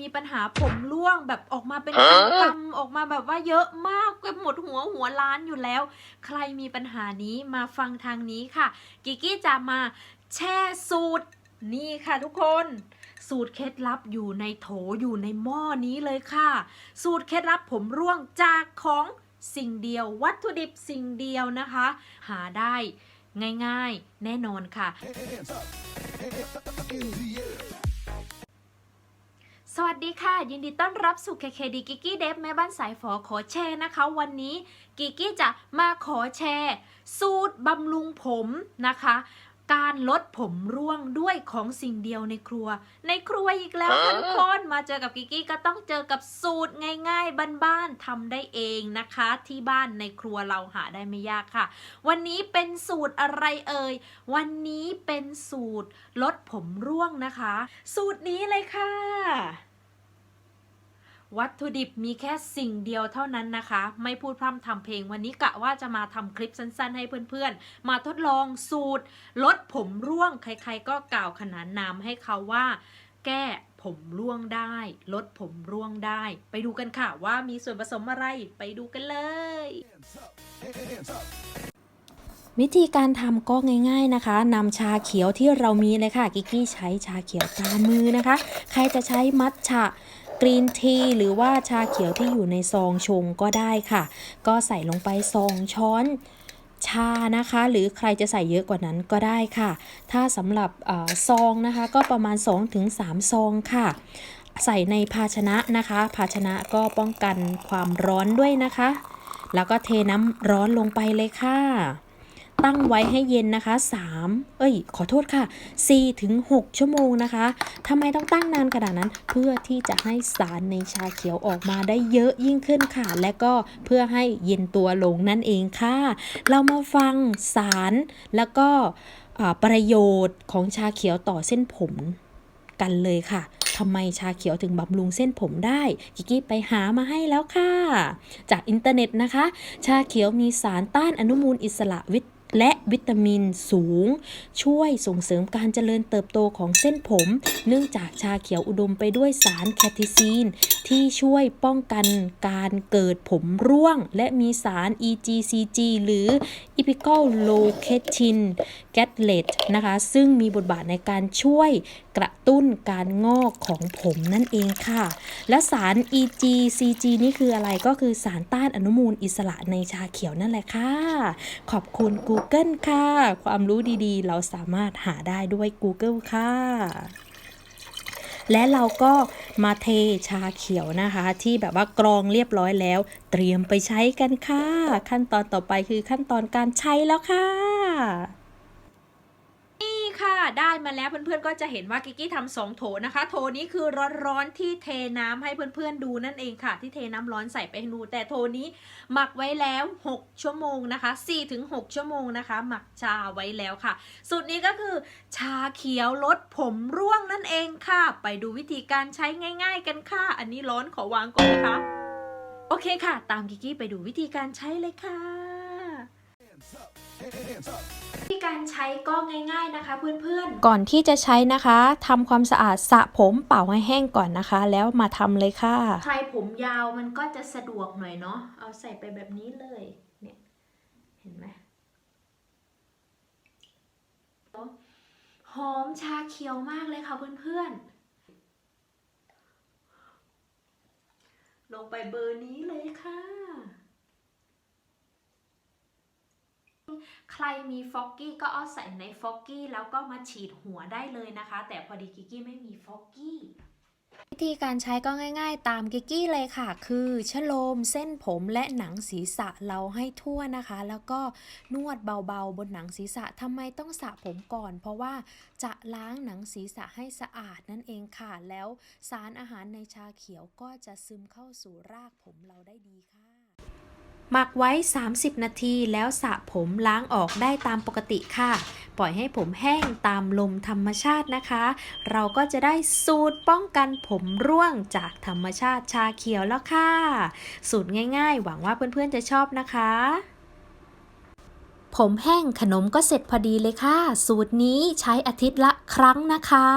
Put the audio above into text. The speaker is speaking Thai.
มีปัญหาผมร่วงแบบออกมาเป็นกำๆออกมาแบบว่าเยอะมากเกือบหมดหัวหัวล้านอยู่แล้ว ใครมีปัญหานี้มาฟังทางนี้ค่ะ กิกกี้จะมาแช่สูตรนี่ค่ะทุกคน สูตรเคล็ดลับอยู่ในโถอยู่ในหม้อนี้เลยค่ะ สูตรเคล็ดลับผมร่วงจากของสิ่งเดียว วัตถุดิบสิ่งเดียวนะคะ หาได้ง่ายๆ แน่นอนค่ะ สวัสดีค่ะ ยินดีต้อนรับสู่ KKD กิกกี้เดฟแม่บ้านสายฝอขอแชร์นะคะ วันนี้กิกกี้จะมาขอแชร์ สูตรบำรุงผมนะคะ การลดผมร่วงด้วยของสิ่งเดียวในครัว ในครัวอีกแล้วค่ะทุกคนมาเจอกับกิกกี้ก็ต้องเจอกับสูตรง่าย ๆบ้านๆทำได้เองนะคะ ที่บ้านในครัวเราหาได้ไม่ยากค่ะ วันนี้เป็นสูตรอะไรเอ่ยวันนี้เป็นสูตรลดผมร่วงนะคะ สูตรนี้เลยค่ะ วัตถุดิบมีแค่สิ่งเดียวเท่านั้นนะคะ ไม่พูดพร่ำทำเพลงวันนี้กะว่าจะมาทำคลิปสั้นๆ ให้เพื่อนๆ มาทดลองสูตร ลดผมร่วง ใครๆก็กล่าวขนานนามให้เขาว่า แก้ผมร่วงได้ ลดผมร่วงได้ ไปดูกันค่ะว่ามีส่วนผสมอะไรไปดูกันเลย วิธีการทำก็ง่าย ๆนะคะนำชาเขียวที่เรามีเลยค่ะ กิกกี้ใช้ชาเขียวตามมือนะคะ ใครจะใช้มัทฉะ กรีนทีหรือว่าชาเขียวที่อยู่ในซองชงก็ได้ค่ะ ก็ใส่ลงไปสองช้อนชานะคะ หรือใครจะใส่เยอะกว่านั้นก็ได้ค่ะ ถ้าสำหรับออซองนะคะ ก็ประมาณ 2-3 ซองค่ะ ใส่ในภาชนะนะคะ ภาชนะก็ป้องกันความร้อนด้วยนะคะ แล้วก็เทน้ำร้อนลงไปเลยค่ะ ตั้งไว้ให้เย็นนะคะ 3 เอ้ย ขอโทษค่ะ4ถึง6ชั่วโมงนะคะทำไมต้องตั้งนานขนาดนั้น เพื่อที่จะให้สารในชาเขียวออกมาได้เยอะยิ่งขึ้นค่ะ และก็เพื่อให้เย็นตัวลงนั่นเองค่ะ เรามาฟังสารแล้วก็ประโยชน์ของชาเขียวต่อเส้นผมกันเลยค่ะทำไมชาเขียวถึงบำรุงเส้นผมได้ กิกกี้ไปหามาให้แล้วค่ะ จากอินเทอร์เน็ตนะคะ ชาเขียวมีสารต้านอนุมูลอิสระวิต และวิตามินสูง ช่วยส่งเสริมการเจริญเติบโตของเส้นผม เนื่องจากชาเขียวอุดมไปด้วยสารแคทิซีน ที่ช่วยป้องกันการเกิดผมร่วง และมีสาร EGCG หรือ Epical Locatin g a t l e t นะคะ ซึ่งมีบทบาทในการช่วยกระตุ้นการงอกของผมนั่นเองค่ะ และสาร EGCG นี่คืออะไรก็คือสารต้านอนุมูลอิสระในชาเขียวนั่นแหละค่ะ ขอบคุณ Google ค่ะ ความรู้ดีๆ เราสามารถหาได้ด้วย Google ค่ะ และเราก็มาเทชาเขียวนะคะ ที่แบบว่ากรองเรียบร้อยแล้ว เตรียมไปใช้กันค่ะ ขั้นตอนต่อไปคือขั้นตอนการใช้แล้วค่ะนี่ค่ะ ได้มาแล้วเพื่อนๆก็จะเห็นว่ากิกกี้ทำสองโถนะคะ โถนี้คือร้อนๆที่เทน้ำให้เพื่อนๆดูนั่นเองค่ะ ที่เทน้ำร้อนใส่ไปให้ดู แต่โถนี้หมักไว้แล้ว 6 ชั่วโมงนะคะ4ถึง6ชั่วโมงนะคะ หมักชาไว้แล้วค่ะ สูตรนี้ก็คือ ชาเขียวลดผมร่วงนั่นเองค่ะ ไปดูวิธีการใช้ง่าย ๆ กันค่ะ อันนี้ร้อนขอวางก่อนนะคะ โอเคค่ะ ตามกิกกี้ไปดูวิธีการใช้เลยค่ะ วิธีการใช้ก็ง่าย ๆนะคะ เพื่อนๆ ก่อนที่จะใช้นะคะทำความสะอาดสระผมเป่าให้แห้งก่อนนะคะ แล้วมาทำเลยค่ะ ใครผมยาวมันก็จะสะดวกหน่อยเนาะ เอาใส่ไปแบบนี้เลย เนี่ย เห็นไหมหอมชาเขียวมากเลยค่ะเพื่อนๆ ลงไปเบอร์นี้เลยค่ะ ใครมีฟอกกี้ก็เอาใส่ในฟอกกี้แล้วก็มาฉีดหัวได้เลยนะคะ แต่พอดีกิกกี้ไม่มีฟอกกี้วิธีการใช้ก็ง่ายๆ ตามกิกกี้เลยค่ะ คือชโลมเส้นผมและหนังศีรษะเราให้ทั่วนะคะ แล้วก็นวดเบาๆ บนหนังศีรษะทำไมต้องสระผมก่อน เพราะว่าจะล้างหนังศีรษะให้สะอาดนั่นเองค่ะ แล้วสารอาหารในชาเขียวก็จะซึมเข้าสู่รากผมเราได้ดีค่ะ หมักไว้ 30 นาทีแล้วสระผมล้างออกได้ตามปกติค่ะ ปล่อยให้ผมแห้งตามลมธรรมชาตินะคะ เราก็จะได้สูตรป้องกันผมร่วงจากธรรมชาติชาเขียวแล้วค่ะ สูตรง่ายๆ หวังว่าเพื่อนๆจะชอบนะคะผมแห้งขนมก็เสร็จพอดีเลยค่ะ สูตรนี้ใช้อาทิตย์ละครั้งนะคะ